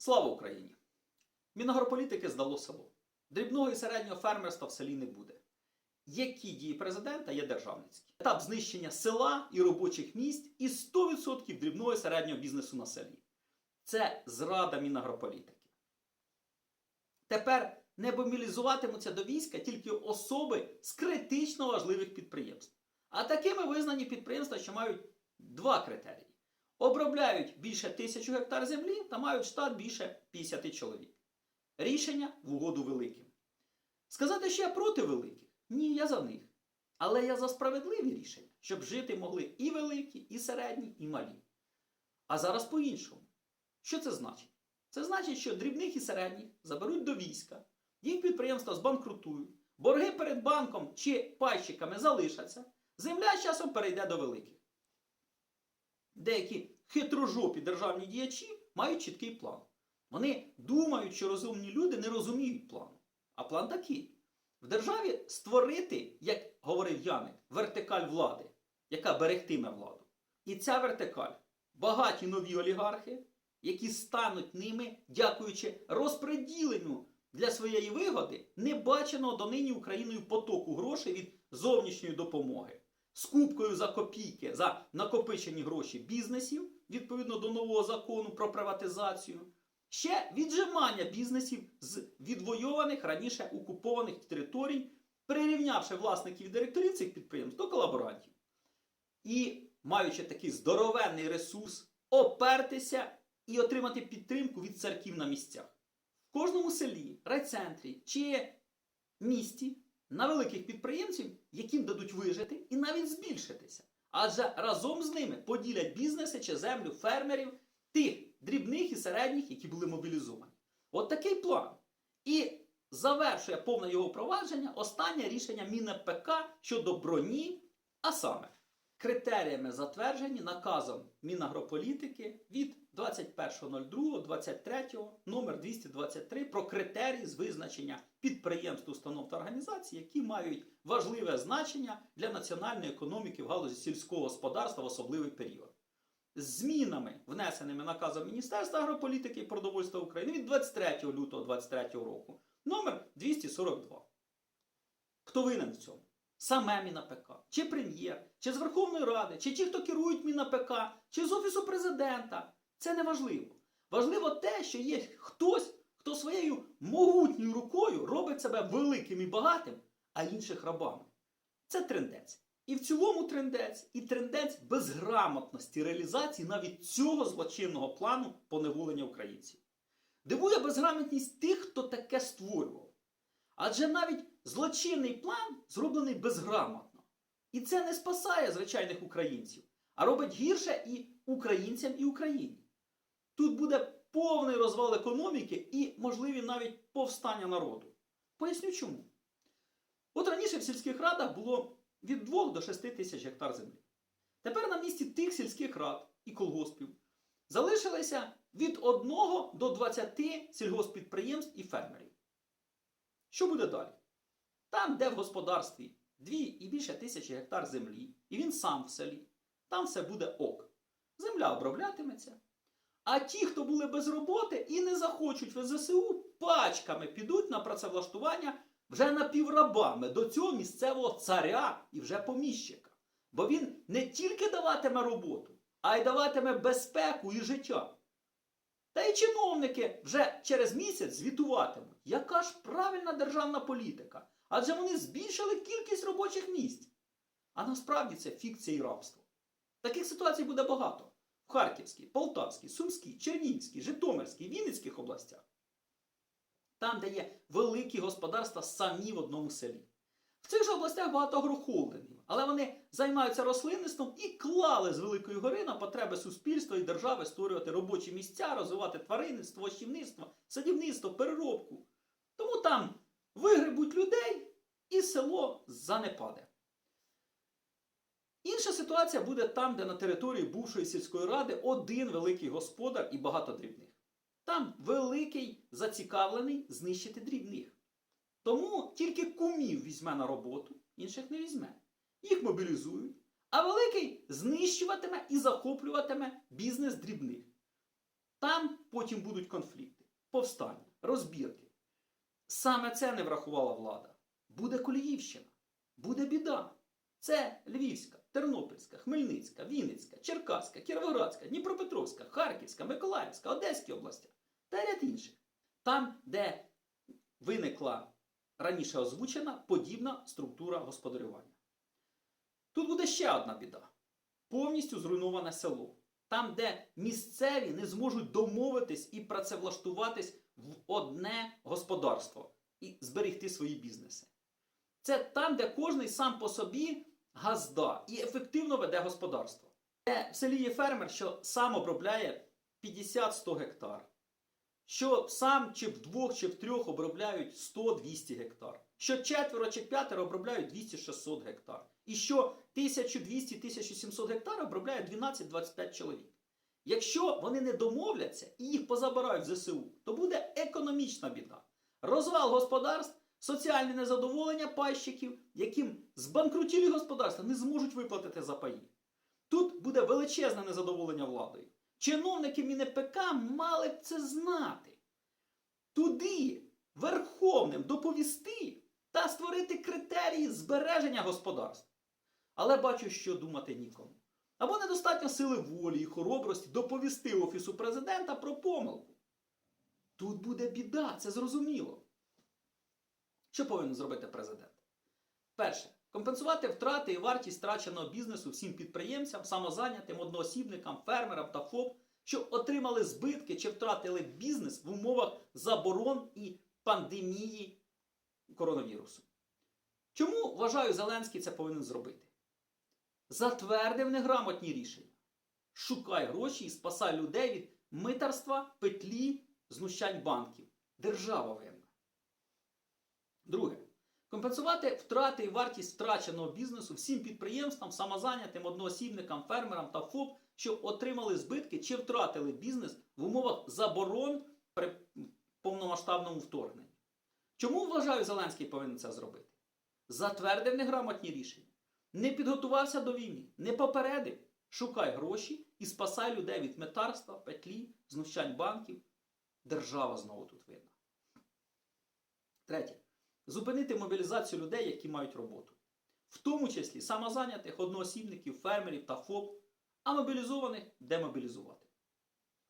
Слава Україні! Мінагрополітики здало село. Дрібного і середнього фермерства в селі не буде. Які дії президента є державницькі? Етап знищення села і робочих місць і 100% дрібного і середнього бізнесу на селі. Це зрада мінагрополітики. Тепер не мобілізуватимуться до війська тільки особи з критично важливих підприємств. А такими визнані підприємства, що мають два критерії: обробляють більше тисячі гектар землі та мають штат більше 50 чоловік. Рішення в угоду великим. Сказати, що я проти великих? Ні, я за них. Але я за справедливі рішення, щоб жити могли і великі, і середні, і малі. А зараз по-іншому. Що це значить? Це значить, що дрібних і середніх заберуть до війська, їх підприємства збанкрутують, борги перед банком чи пайщиками залишаться, земля з часом перейде до великих. Деякі хитрожопі державні діячі мають чіткий план. Вони думають, що розумні люди не розуміють плану. А план такий: в державі створити, як говорив Яник, вертикаль влади, яка берегтиме владу. І ця вертикаль багаті нові олігархи, які стануть ними, дякуючи розпреділенню для своєї вигоди, небаченого донині Україною потоку грошей від зовнішньої допомоги, скупкою за копійки за накопичені гроші бізнесів відповідно до нового закону про приватизацію. Ще віджимання бізнесів з відвойованих раніше окупованих територій, прирівнявши власників і директорів цих підприємств до колаборантів. І, маючи такий здоровенний ресурс, опертися і отримати підтримку від церків на місцях. В кожному селі, райцентрі чи місті на великих підприємців, яким дадуть вижити і навіть збільшитися. Адже разом з ними поділять бізнеси чи землю фермерів тих дрібних і середніх, які були мобілізовані. От такий план. І завершує повне його провадження останнє рішення МінПК щодо броні, а саме критеріями затверджені наказом Мінагрополітики від 21.02.23 номер 223 про критерії з визначення підприємств, установ та організацій, які мають важливе значення для національної економіки в галузі сільського господарства в особливий період змінами, внесеними наказом Міністерства агрополітики і продовольства України від 23 лютого 2023 року, номер 242. Хто винен в цьому? Саме МінАПК, чи прем'єр, чи з Верховної Ради, чи ті, хто керують МінАПК, чи з Офісу президента. Це не важливо. Важливо те, що є хтось, хто своєю могутньою рукою робить себе великим і багатим, а інших рабами. Це трендець. І в цілому трендець, і трендець безграмотності реалізації навіть цього злочинного плану поневолення українців. Дивує безграмотність тих, хто таке створював. Адже навіть злочинний план зроблений безграмотно. І це не спасає звичайних українців, а робить гірше і українцям, і Україні. Тут буде повний розвал економіки і можливі навіть повстання народу. Поясню чому. От раніше в сільських радах було від 2 до 6 тисяч гектар землі. Тепер на місці тих сільських рад і колгоспів залишилося від 1 до 20 сільгоспідприємств і фермерів. Що буде далі? Там, де в господарстві 2 і більше тисячі гектар землі, і він сам в селі, там все буде ок. Земля оброблятиметься. А ті, хто були без роботи і не захочуть в ЗСУ, пачками підуть на працевлаштування вже напіврабами до цього місцевого царя і вже поміщика. Бо він не тільки даватиме роботу, а й даватиме безпеку і життя. Та й чиновники вже через місяць звітуватимуть, яка ж правильна державна політика. Адже вони збільшили кількість робочих місць. А насправді це фікція і рабство. Таких ситуацій буде багато в Харківській, Полтавській, Сумській, Чернігівській, Житомирській, Вінницьких областях. Там, де є великі господарства самі в одному селі. В цих же областях багато агрохолдингів, але вони займаються рослинництвом і клали з Великої гори на потреби суспільства і держави створювати робочі місця, розвивати тваринництво, ощівництво, садівництво, переробку. Тому там вигребуть людей і село занепаде. Інша ситуація буде там, де на території бувшої сільської ради один великий господар і багато дрібних. Там великий зацікавлений знищити дрібних. Тому тільки кумів візьме на роботу, інших не візьме. Їх мобілізують, а великий знищуватиме і захоплюватиме бізнес дрібних. Там потім будуть конфлікти, повстання, розбірки. Саме це не врахувала влада. Буде Коліївщина, буде біда. Це Львівська, Тернопільська, Хмельницька, Вінницька, Черкаська, Кіровоградська, Дніпропетровська, Харківська, Миколаївська, Одеська області та ряд інших. Там, де виникла раніше озвучена подібна структура господарювання. Тут буде ще одна біда: повністю зруйноване село. Там, де місцеві не зможуть домовитись і працевлаштуватись в одне господарство і зберегти свої бізнеси. Це там, де кожний сам по собі газда і ефективно веде господарство. Де в селі є фермер, що сам обробляє 50-100 гектар. Що сам чи вдвох, чи втрьох обробляють 100-200 гектар. Що четверо чи п'ятеро обробляють 200-600 гектар. І що 1200-1700 гектар обробляє 12-25 чоловік. Якщо вони не домовляться і їх позабирають в ЗСУ, то буде економічна біда. Розвал господарств, соціальне незадоволення пайщиків, яким збанкрутілі господарства не зможуть виплатити за паї. Тут буде величезне незадоволення владою. Чиновники МінПК мали б це знати. Туди верховним доповісти та створити критерії збереження господарств. Але бачу, що думати нікому. Або недостатньо сили волі і хоробрості доповісти Офісу президента про помилку. Тут буде біда, це зрозуміло. Що повинен зробити президент? Перше, компенсувати втрати і вартість втраченого бізнесу всім підприємцям, самозайнятим, одноосібникам, фермерам та ФОП, що отримали збитки чи втратили бізнес в умовах заборон і пандемії коронавірусу. Чому вважаю, Зеленський це повинен зробити? Затвердив неграмотні рішення. Шукай гроші і спасай людей від митарства, петлі, знущань банків. Держава винна. Друге. Компенсувати втрати і вартість втраченого бізнесу всім підприємствам, самозайнятим, одноосібникам, фермерам та ФОП, що отримали збитки чи втратили бізнес в умовах заборон при повномасштабному вторгненні. Чому вважаю, Зеленський повинен це зробити? Затвердив неграмотні рішення, не підготувався до війни, не попередив. Шукай гроші і спасай людей від метарства, петлі, знущань банків. Держава знову тут винна. Третє. Зупинити мобілізацію людей, які мають роботу. В тому числі самозайнятих одноосібників, фермерів та ФОП, а мобілізованих демобілізувати.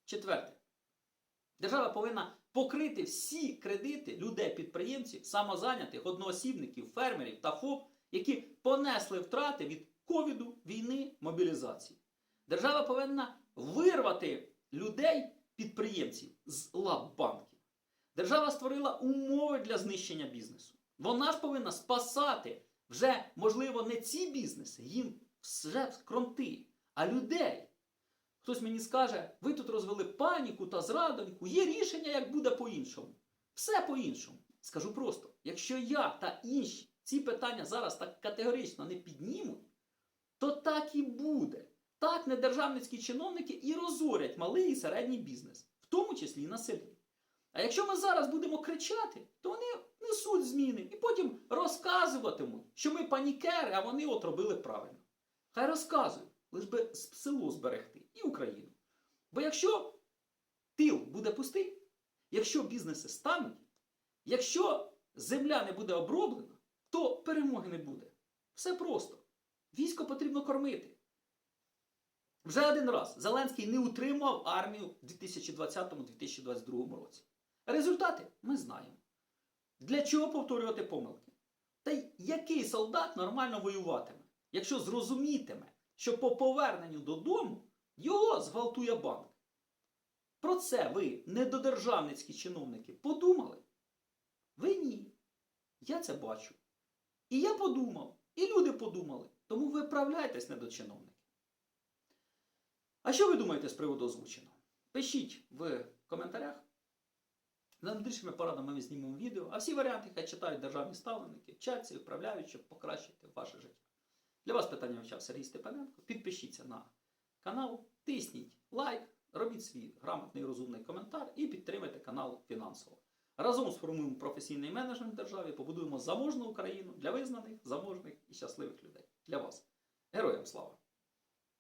Четверте. Держава повинна покрити всі кредити людей-підприємців, самозайнятих, одноосібників, фермерів та ФОП, які понесли втрати від ковіду, війни, мобілізації. Держава повинна вирвати людей, підприємців з лап банків. Держава створила умови для знищення бізнесу. Вона ж повинна спасати вже, можливо, не ці бізнеси, їм вже кронти, а людей. Хтось мені скаже, ви тут розвели паніку та зрадоньку, є рішення, як буде по-іншому. Все по-іншому. Скажу просто: якщо я та інші ці питання зараз так категорично не піднімуть, то так і буде. Так недержавницькі чиновники і розорять малий і середній бізнес, в тому числі і на селі. А якщо ми зараз будемо кричати, то вони несуть зміни і потім розказуватимуть, що ми панікери, а вони от робили правильно. Хай розказують, лиш би село зберегти і Україну. Бо якщо тил буде пустий, якщо бізнеси стануть, якщо земля не буде оброблена, то перемоги не буде. Все просто. Військо потрібно кормити. Вже один раз Зеленський не утримав армію в 2020-2022 році. Результати ми знаємо. Для чого повторювати помилки? Та й який солдат нормально воюватиме, якщо зрозумітиме, що по поверненню додому його зґвалтує банк? Про це ви, недодержавницькі чиновники, подумали? Ви ні. Я це бачу. І я подумав, і люди подумали. Тому виправляйтесь, недочиновники. А що ви думаєте з приводу озвученого? Пишіть в коментарях. За найближчими порадами ми знімемо відео, а всі варіанти хай читають державні ставленники, вчаться і вправляють, щоб покращити ваше життя. Для вас питання вивчав Сергій Степаненко. Підпишіться на канал, тисніть лайк, робіть свій грамотний розумний коментар і підтримайте канал фінансово. Разом сформуємо професійний менеджмент в державі, побудуємо заможну Україну для визнаних, заможних і щасливих людей. Для вас. Героям слава!